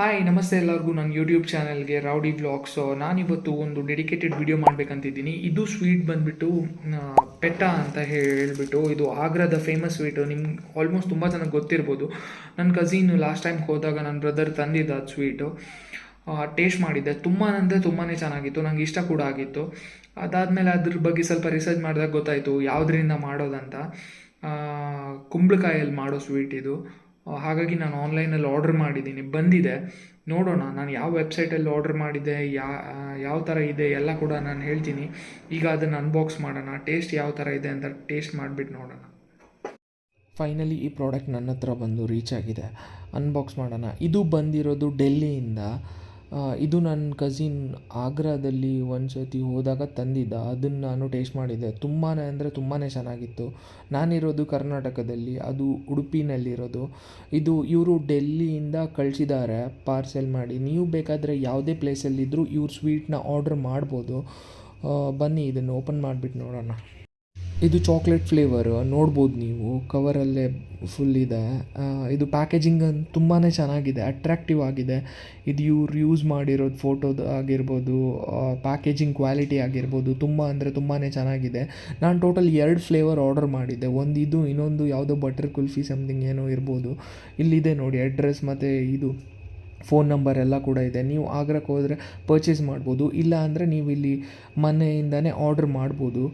Hi ನಮಸ್ತೆ ಎಲ್ಲರಿಗೂ. ನನ್ನ ಯೂಟ್ಯೂಬ್ ಚಾನಲ್ಗೆ ರೌಡಿ ವ್ಲಾಗ್ಸು ನಾನಿವತ್ತು ಒಂದು ಡೆಡಿಕೇಟೆಡ್ ವಿಡಿಯೋ ಮಾಡಬೇಕಂತಿದ್ದೀನಿ. ಇದು ಸ್ವೀಟ್ ಬಂದುಬಿಟ್ಟು ಪೆಟ್ಟ ಅಂತ ಹೇಳಿಬಿಟ್ಟು, ಇದು ಆಗ್ರಾದ ಫೇಮಸ್ ಸ್ವೀಟು ನಿಮ್ಗೆ ಆಲ್ಮೋಸ್ಟ್ ತುಂಬ ಜನಕ್ಕೆ ಗೊತ್ತಿರ್ಬೋದು. ನನ್ನ ಕಝಿನ್ ಲಾಸ್ಟ್ ಟೈಮ್ ಹೋದಾಗ ನನ್ನ ಬ್ರದರ್ ತಂದಿದ್ದ ಅದು ಸ್ವೀಟು ಟೇಸ್ಟ್ ಮಾಡಿದ್ದೆ. ತುಂಬ ಅಂದರೆ ತುಂಬಾ ಚೆನ್ನಾಗಿತ್ತು. ನಂಗೆ ಇಷ್ಟ ಕೂಡ ಆಗಿತ್ತು. ಅದಾದಮೇಲೆ ಅದ್ರ ಬಗ್ಗೆ ಸ್ವಲ್ಪ ರಿಸರ್ಚ್ ಮಾಡಿದಾಗ ಗೊತ್ತಾಯಿತು. ಯಾವುದರಿಂದ ಮಾಡೋದಂತ. ಕುಂಬಳಕಾಯಲ್ಲಿ ಮಾಡೋ ಸ್ವೀಟ್ ಇದು. ಹಾಗಾಗಿ ನಾನು ಆನ್ಲೈನಲ್ಲಿ ಆರ್ಡರ್ ಮಾಡಿದ್ದೀನಿ. ಬಂದಿದೆ. ನೋಡೋಣ, ನಾನು ಯಾವ ವೆಬ್ಸೈಟಲ್ಲಿ ಆರ್ಡರ್ ಮಾಡಿದ್ದೆ ಯಾ ಯಾವ ಥರ ಇದೆ ಎಲ್ಲ ಕೂಡ ನಾನು ಹೇಳ್ತೀನಿ. ಈಗ ಅದನ್ನು ಅನ್ಬಾಕ್ಸ್ ಮಾಡೋಣ. ಟೇಸ್ಟ್ ಯಾವ ಥರ ಇದೆ ಅಂತ ಟೇಸ್ಟ್ ಮಾಡಿಬಿಟ್ಟು ನೋಡೋಣ. ಫೈನಲಿ ಈ ಪ್ರಾಡಕ್ಟ್ ನನ್ನ ಹತ್ರ ಬಂದು ರೀಚ್ ಆಗಿದೆ. ಅನ್ಬಾಕ್ಸ್ ಮಾಡೋಣ. ಇದು ಬಂದಿರೋದು ಡೆಲ್ಲಿಯಿಂದ ಇದು ನನ್ನ ಕಸಿನ್ ಆಗ್ರಾದಲ್ಲಿ ಒಂದು ಸತಿ ಹೋದಾಗ ತಂದಿದ್ದ. ಅದನ್ನು ನಾನು ಟೇಸ್ಟ್ ಮಾಡಿದ್ದೆ ತುಂಬಾ ಅಂದರೆ ತುಂಬಾ ಚೆನ್ನಾಗಿತ್ತು. ನಾನಿರೋದು ಕರ್ನಾಟಕದಲ್ಲಿ, ಅದು ಉಡುಪಿನಲ್ಲಿರೋದು. ಇದು ಇವರು ಡೆಲ್ಲಿಯಿಂದ ಕಳಿಸಿದ್ದಾರೆ ಪಾರ್ಸೆಲ್ ಮಾಡಿ. ನೀವು ಬೇಕಾದರೆ ಯಾವುದೇ ಪ್ಲೇಸಲ್ಲಿದ್ದರೂ ಇವ್ರ ಸ್ವೀಟ್ನ ಆರ್ಡ್ರ್ ಮಾಡ್ಬೋದು. ಬನ್ನಿ, ಇದನ್ನು ಓಪನ್ ಮಾಡಿಬಿಟ್ಟು ನೋಡೋಣ. ಇದು ಚಾಕ್ಲೇಟ್ ಫ್ಲೇವರ್ ನೋಡ್ಬೋದು ನೀವು ಕವರಲ್ಲೇ ಫುಲ್ ಇದೆ. ಇದು ಪ್ಯಾಕೇಜಿಂಗ್ ತುಂಬಾ ಚೆನ್ನಾಗಿದೆ ಅಟ್ರಾಕ್ಟಿವ್ ಆಗಿದೆ. ಇದು ಇವ್ರು ಯೂಸ್ ಮಾಡಿರೋದು ಫೋಟೋದು ಆಗಿರ್ಬೋದು ಪ್ಯಾಕೇಜಿಂಗ್ ಕ್ವಾಲಿಟಿ ಆಗಿರ್ಬೋದು, ತುಂಬ ಅಂದರೆ ತುಂಬಾ ಚೆನ್ನಾಗಿದೆ. ನಾನು ಟೋಟಲ್ ಎರಡು ಫ್ಲೇವರ್ ಆರ್ಡರ್ ಮಾಡಿದ್ದೆ. ಒಂದು ಇದು, ಇನ್ನೊಂದು ಯಾವುದೋ ಬಟರ್ ಕುಲ್ಫಿ ಸಮಥಿಂಗ್ ಏನೋ ಇರ್ಬೋದು. ಇಲ್ಲಿದೆ ನೋಡಿ ಅಡ್ರೆಸ್ ಮತ್ತು ಇದು ಫೋನ್ ನಂಬರ್ ಎಲ್ಲ ಕೂಡ ಇದೆ. ನೀವು ಆಗ್ರಕ್ಕೆ ಹೋದರೆ ಪರ್ಚೇಸ್ ಮಾಡ್ಬೋದು. ಇಲ್ಲ ಅಂದರೆ ನೀವು ಇಲ್ಲಿ ಮನೆಯಿಂದನೇ ಆರ್ಡ್ರ್ ಮಾಡ್ಬೋದು.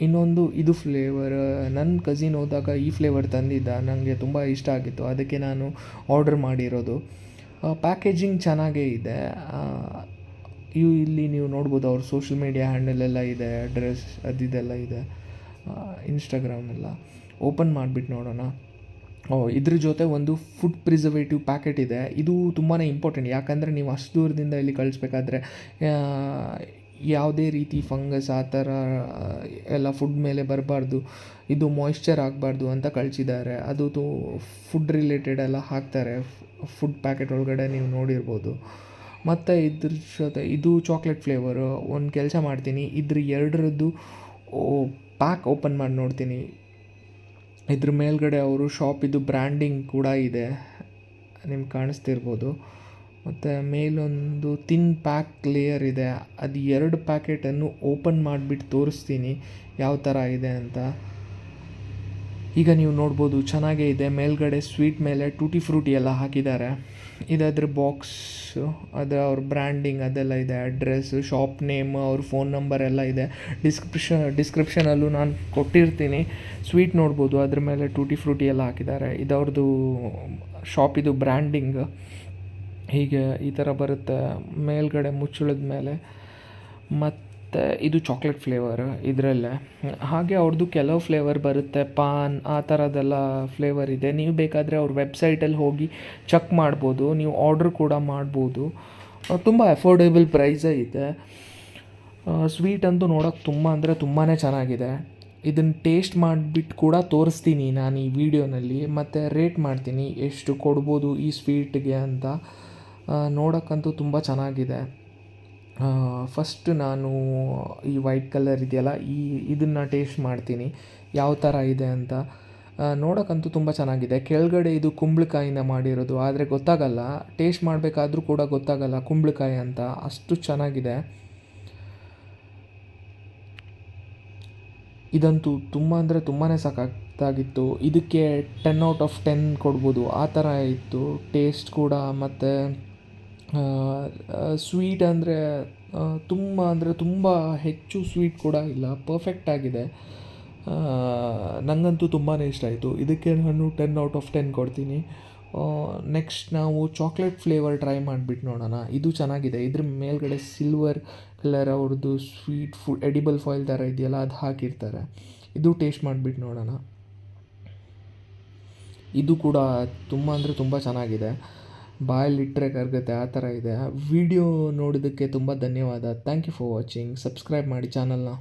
ಇನ್ನೊಂದು ಇದು ಫ್ಲೇವರ್ ನನ್ನ ಕಸಿನ್ ಹೋದಾಗ ಈ ಫ್ಲೇವರ್ ತಂದಿದ್ದ ನನಗೆ ತುಂಬ ಇಷ್ಟ ಆಗಿತ್ತು. ಅದಕ್ಕೆ ನಾನು ಆರ್ಡರ್ ಮಾಡಿರೋದು. ಪ್ಯಾಕೇಜಿಂಗ್ ಚೆನ್ನಾಗೇ ಇದೆ. ಇವು ಇಲ್ಲಿ ನೀವು ನೋಡ್ಬೋದು ಅವ್ರ ಸೋಷಿಯಲ್ ಮೀಡಿಯಾ ಹ್ಯಾಂಡಲ್ ಎಲ್ಲ ಇದೆ ಅಡ್ರೆಸ್ ಅದಿದೆಲ್ಲ ಇದೆ. ಇನ್ಸ್ಟಾಗ್ರಾಮ್ ಎಲ್ಲ. ಓಪನ್ ಮಾಡಿಬಿಟ್ಟು ನೋಡೋಣ. ಓ, ಇದ್ರ ಜೊತೆ ಒಂದು ಫುಡ್ ಪ್ರಿಸರ್ವೇಟಿವ್ ಪ್ಯಾಕೆಟ್ ಇದೆ. ಇದು ತುಂಬಾ ಇಂಪಾರ್ಟೆಂಟ್ ಯಾಕಂದರೆ ನೀವು ಅಷ್ಟು ದೂರದಿಂದ ಇಲ್ಲಿ ಕಳಿಸ್ಬೇಕಾದ್ರೆ ಯಾವುದೇ ರೀತಿ ಫಂಗಸ್ ಆ ಥರ ಎಲ್ಲ ಫುಡ್ ಮೇಲೆ ಬರಬಾರ್ದು, ಇದು ಮಾಯ್ಶ್ಚರ್ ಆಗಬಾರ್ದು ಅಂತ ಕಳಿಸಿದ್ದಾರೆ. ಅದು ತು ಫುಡ್ ರಿಲೇಟೆಡ್ ಎಲ್ಲ ಹಾಕ್ತಾರೆ. ಫುಡ್ ಪ್ಯಾಕೆಟ್ ಒಳಗಡೆ ನೀವು ನೋಡಿರ್ಬೋದು. ಮತ್ತು ಇದ್ರ ಜೊತೆ ಇದು ಚಾಕ್ಲೇಟ್ ಫ್ಲೇವರು ಒಂದು ಕೆಲಸ ಮಾಡ್ತೀನಿ. ಇದ್ರ ಎರಡರದ್ದು ಪ್ಯಾಕ್ ಓಪನ್ ಮಾಡಿ ನೋಡ್ತೀನಿ. ಇದ್ರ ಮೇಲ್ಗಡೆ ಅವರು ಶಾಪಿದು ಬ್ರ್ಯಾಂಡಿಂಗ್ ಕೂಡ ಇದೆ. ನಿಮ್ಗೆ ಕಾಣಿಸ್ತಿರ್ಬೋದು. ಮತ್ತು ಮೇಲೊಂದು ತಿನ್ ಪ್ಯಾಕ್ ಲೇಯರ್ ಇದೆ. ಅದು ಎರಡು ಪ್ಯಾಕೆಟನ್ನು ಓಪನ್ ಮಾಡಿಬಿಟ್ಟು ತೋರಿಸ್ತೀನಿ ಯಾವ ಥರ ಇದೆ ಅಂತ. ಈಗ ನೀವು ನೋಡ್ಬೋದು ಚೆನ್ನಾಗೇ ಇದೆ. ಮೇಲ್ಗಡೆ ಸ್ವೀಟ್ ಮೇಲೆ ಟೂಟಿ ಫ್ರೂಟಿ ಎಲ್ಲ ಹಾಕಿದ್ದಾರೆ. ಇದಾದ್ರ ಬಾಕ್ಸು ಅದು ಅವ್ರ ಬ್ರ್ಯಾಂಡಿಂಗ್ ಅದೆಲ್ಲ ಇದೆ. ಅಡ್ರೆಸ್ಸು ಶಾಪ್ ನೇಮ್ ಅವ್ರ ಫೋನ್ ನಂಬರ್ ಎಲ್ಲ ಇದೆ. ಡಿಸ್ಕ್ರಿಪ್ಷನ್ ಡಿಸ್ಕ್ರಿಪ್ಷನಲ್ಲೂ ನಾನು ಕೊಟ್ಟಿರ್ತೀನಿ. ಸ್ವೀಟ್ ನೋಡ್ಬೋದು. ಅದ್ರ ಮೇಲೆ ಟೂಟಿ ಫ್ರೂಟಿ ಎಲ್ಲ ಹಾಕಿದ್ದಾರೆ. ಇದವ್ರದ್ದು ಶಾಪಿದು ಬ್ರ್ಯಾಂಡಿಂಗ್ ಹೀಗೆ ಈ ಥರ ಬರುತ್ತೆ. ಮೇಲ್ಗಡೆ ಮುಚ್ಚಳದ ಮೇಲೆ ಮತ್ತು ಇದು ಚಾಕ್ಲೇಟ್ ಫ್ಲೇವರ್ ಇದರಲ್ಲೇ. ಹಾಗೆ ಅವ್ರದ್ದು ಕೆಲವು ಫ್ಲೇವರ್ ಬರುತ್ತೆ. ಪಾನ್ ಆ ಥರದ್ದೆಲ್ಲ ಫ್ಲೇವರ್ ಇದೆ. ನೀವು ಬೇಕಾದರೆ ಅವ್ರ ವೆಬ್ಸೈಟಲ್ಲಿ ಹೋಗಿ ಚೆಕ್ ಮಾಡ್ಬೋದು. ನೀವು ಆರ್ಡ್ರ್ ಕೂಡ ಮಾಡ್ಬೋದು. ತುಂಬ ಎಫೋರ್ಡೇಬಲ್ ಪ್ರೈಸೇ ಇದೆ. ಸ್ವೀಟ್ ಅಂತೂ ನೋಡೋಕೆ ತುಂಬ ಅಂದರೆ ತುಂಬಾ ಚೆನ್ನಾಗಿದೆ. ಇದನ್ನು ಟೇಸ್ಟ್ ಮಾಡಿಬಿಟ್ಟು ಕೂಡ ತೋರಿಸ್ತೀನಿ ನಾನು ಈ ವಿಡಿಯೋನಲ್ಲಿ ಮತ್ತು ರೇಟ್ ಮಾಡ್ತೀನಿ. ಎಷ್ಟು ಕೊಡ್ಬೋದು ಈ ಸ್ವೀಟ್ಗೆ ಅಂತ. ನೋಡೋಕ್ಕಂತೂ ತುಂಬ ಚೆನ್ನಾಗಿದೆ. ಫಸ್ಟ್ ನಾನು ಈ ವೈಟ್ ಕಲರ್ ಇದೆಯಲ್ಲ, ಈ ಇದನ್ನು ಟೇಸ್ಟ್ ಮಾಡ್ತೀನಿ. ಯಾವ ಥರ ಇದೆ ಅಂತ. ನೋಡೋಕ್ಕಂತೂ ತುಂಬ ಚೆನ್ನಾಗಿದೆ. ಕೆಳಗಡೆ ಇದು ಕುಂಬಳಕಾಯಿನ ಮಾಡಿರೋದು, ಆದರೆ ಗೊತ್ತಾಗಲ್ಲ. ಟೇಸ್ಟ್ ಮಾಡಬೇಕಾದ್ರೂ ಕೂಡ ಗೊತ್ತಾಗಲ್ಲ ಕುಂಬಳಕಾಯಿ ಅಂತ. ಅಷ್ಟು ಚೆನ್ನಾಗಿದೆ. ಇದಂತೂ ತುಂಬ ಅಂದರೆ ತುಂಬಾ ಸಾಕಾಗಿತ್ತು ಇದಕ್ಕೆ ಟೆನ್ ಔಟ್ ಆಫ್ ಟೆನ್ ಕೊಡ್ಬೋದು. ಆ ಥರ ಇತ್ತು. ಟೇಸ್ಟ್ ಕೂಡ ಮತ್ತು ಸ್ವೀಟ್ ಅಂದರೆ ತುಂಬ ಅಂದರೆ ತುಂಬ ಹೆಚ್ಚು ಸ್ವೀಟ್ ಕೂಡ ಇಲ್ಲ ಪರ್ಫೆಕ್ಟ್ ಆಗಿದೆ. ನನಗಂತೂ ತುಂಬಾ ಇಷ್ಟ ಆಯಿತು. ಇದಕ್ಕೆ ನಾನು ಟೆನ್ ಔಟ್ ಆಫ್ ಟೆನ್ ಕೊಡ್ತೀನಿ. ನೆಕ್ಸ್ಟ್ ನಾವು ಚಾಕ್ಲೇಟ್ ಫ್ಲೇವರ್ ಟ್ರೈ ಮಾಡಿಬಿಟ್ಟು ನೋಡೋಣ. ಇದು ಚೆನ್ನಾಗಿದೆ. ಇದ್ರ ಮೇಲ್ಗಡೆ ಸಿಲ್ವರ್ ಕಲರ್ ಅವ್ರದ್ದು ಸ್ವೀಟ್ ಫುಡ್ ಎಡಿಬಲ್ ಫಾಯಿಲ್ ಥರ ಇದೆಯಲ್ಲ, ಅದು ಹಾಕಿರ್ತಾರೆ. ಇದು ಟೇಸ್ಟ್ ಮಾಡಿಬಿಟ್ಟು ನೋಡೋಣ. ಇದು ಕೂಡ ತುಂಬ ಅಂದರೆ ತುಂಬ ಚೆನ್ನಾಗಿದೆ. ಬಾಯಲ್ಲಿಟ್ಟರೆ ಕರಗುತ್ತೆ, ಆ ಥರ ಇದೆ. ವಿಡಿಯೋ ನೋಡಿದ್ದಕ್ಕೆ ತುಂಬ ಧನ್ಯವಾದ. Thank you for watching subscribe ಮಾಡಿ ಚಾನಲ್ನ